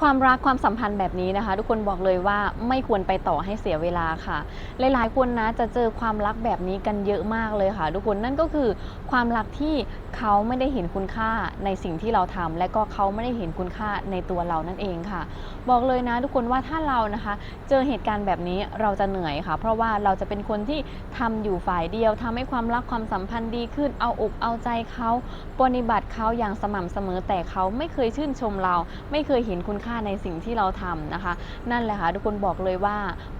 ความรักความสัมพันธ์แบบนี้นะคะ ทุกคนบอกเลยว่าไม่ควรไปต่อให้เสียเวลาค่ะ หลายๆคนนะจะเจอความรักแบบนี้กันเยอะมากเลยค่ะ ทุกคนนั่นก็คือความรักที่เขาไม่ได้เห็นคุณค่าในสิ่งที่เราทำและก็เขาไม่ได้เห็นคุณค่าในตัวเรานั่นเองค่ะ บอกเลยนะทุกคนว่าถ้าเรานะคะ เจอเหตุการณ์แบบนี้เราจะเหนื่อยค่ะ เพราะว่าเราจะเป็นคนที่ทำอยู่ฝ่ายเดียวทำให้ความรักความสัมพันธ์ดีขึ้นเอาอกเอาใจเขาปฏิบัติเขาอย่างสม่ำเสมอแต่เขาไม่เคยชื่นชมเรา ไม่เคยเห็นคุณค่าในสิ่งที่เราทำนะคะ นั่นแหละค่ะทุกคนบอกเลยว่า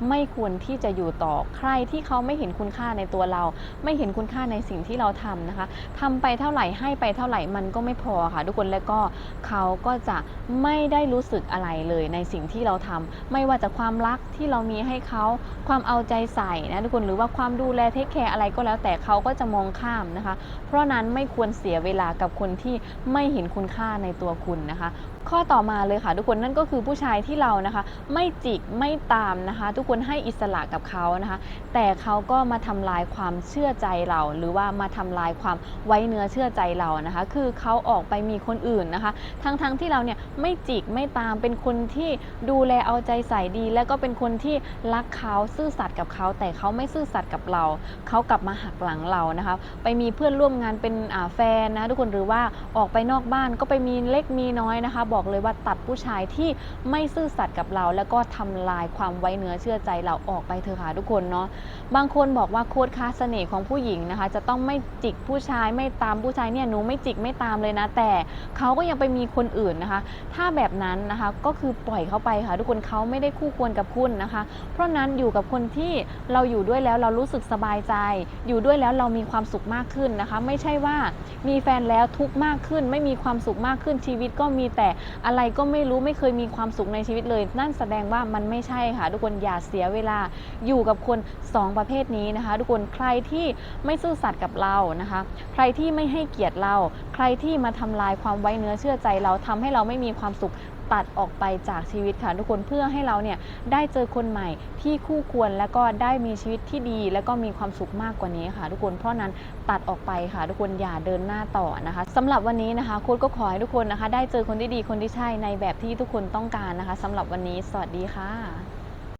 ไม่ควรที่จะอยู่ต่อใครที่เขาไม่เห็นคุณค่าในตัวเรา ไม่เห็นคุณค่าในสิ่งที่เราทำนะคะทำไปเท่าไหร่ให้ไปเท่าไหร่มันก็ไม่พอค่ะทุกคนและก็เขาก็จะไม่ได้รู้สึกอะไรเลยในสิ่งที่เราทำไม่ว่าจะความรักที่เรามีให้เขาความเอาใจใส่นะทุกคนหรือว่าความดูแลเทคแคร์อะไรก็แล้วแต่เขาก็จะมองข้ามนะคะ เพราะนั้นไม่ควรเสียเวลากับคนที่ไม่เห็นคุณค่าในตัวคุณนะคะ ข้อต่อมาเลยค่ะ ทุกคนนั่นก็คือผู้ชายที่เรานะคะ ไม่จิกไม่ตามนะคะ ทุกคนให้อิสระกับเขานะคะ แต่เขาก็มาทำลายความเชื่อใจเรา หรือว่ามาทำลายความไว้เนื้อเชื่อใจเรานะคะ คือเขาออกไปมีคนอื่นนะคะ ทั้งๆทที่เราเนี่ยไม่จิกไม่ตามเป็นคนที่ดูแลเอาใจใส่ดี และก็เป็นคนที่รักเขาซื่อสัตย์กับเขา แต่เขาไม่ซื่อสัตย์กับเรา เขากลับมาหักหลังเรานะคะ ไปมีเพื่อนร่วมงานเป็นแฟนนะทุกคนหรือว่าออกไปนอกบ้านก็ไปมีเล็กมีน้อยนะคะบอกอกเลยว่าตัดผู้ชายที่ไม่ซื่อสัตย์กับเรา แล้วก็ทำลายความไว้เนื้อเชื่อใจเราออกไปเถอะค่ะทุกคนเนาะบางคนบอกว่าโค้ดค้าเสน่ห์ของผู้หญิงนะคะ จะต้องไม่จิกผู้ชายไม่ตามผู้ชายเนี่ยหนูไม่จิกไม่ตามเลยนะ แต่เขาก็ยังไปมีคนอื่นนะคะ ถ้าแบบนั้นนะคะก็คือปล่อยเขาไปค่ะ ทุกคนเขาไม่ได้คู่ควรกับคุณนะคะ เพราะนั้นอยู่กับคนที่เราอยู่ด้วยแล้วเรารู้สึกสบายใจ อยู่ด้วยแล้วเรามีความสุขมากขึ้นนะคะ ไม่ใช่ว่ามีแฟนแล้วทุกข์มากขึ้น ไม่มีความสุขมากขึ้นชีวิตก็มีแต่อะไรก็ไม่รู้ไม่เคยมีความสุขในชีวิตเลย นั่นแสดงว่ามันไม่ใช่ค่ะ ทุกคนอย่าเสียเวลาอยู่กับคนสองประเภทนี้นะคะ ทุกคนใครที่ไม่ซื่อสัตย์กับเรานะคะ ใครที่ไม่ให้เกียรติเรา ใครที่มาทำลายความไว้เนื้อเชื่อใจเราทำให้เราไม่มีความสุข ตัดออกไปจากชีวิตค่ะทุกคนเพื่อให้เราเนี่ยได้เจอคนใหม่ที่คู่ควรแล้วก็ได้มีชีวิตที่ดี แล้วก็มีความสุขมากกว่านี้ค่ะ ทุกคนเพราะนั้นตัดออกไปค่ะ ทุกคนอย่าเดินหน้าต่อนะคะสำหรับวันนี้นะคะโค้ดก็ขอให้ทุกคนนะคะ ได้เจอคนที่ดีคนที่ใช่ในแบบที่ทุกคนต้องการนะคะสำหรับวันนี้สวัสดีค่ะ